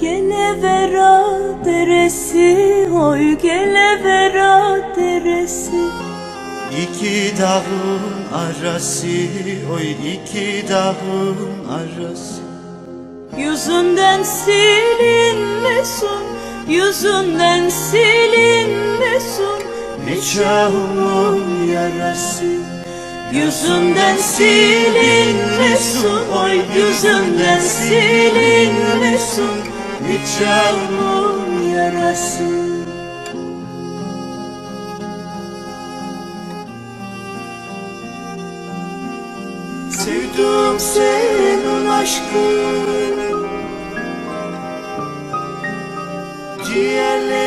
Gelevera deresi, oy gelevera deresi. İki dağın arası Oy iki dağın arası. Yüzünden silinmesin Yüzünden silinmesin. Nikahımın yarası? Yüzünden silinmesin Oy yüzünden silinmesin. Nikahımın yarası Sevdim senin aşkın Ciğerlerim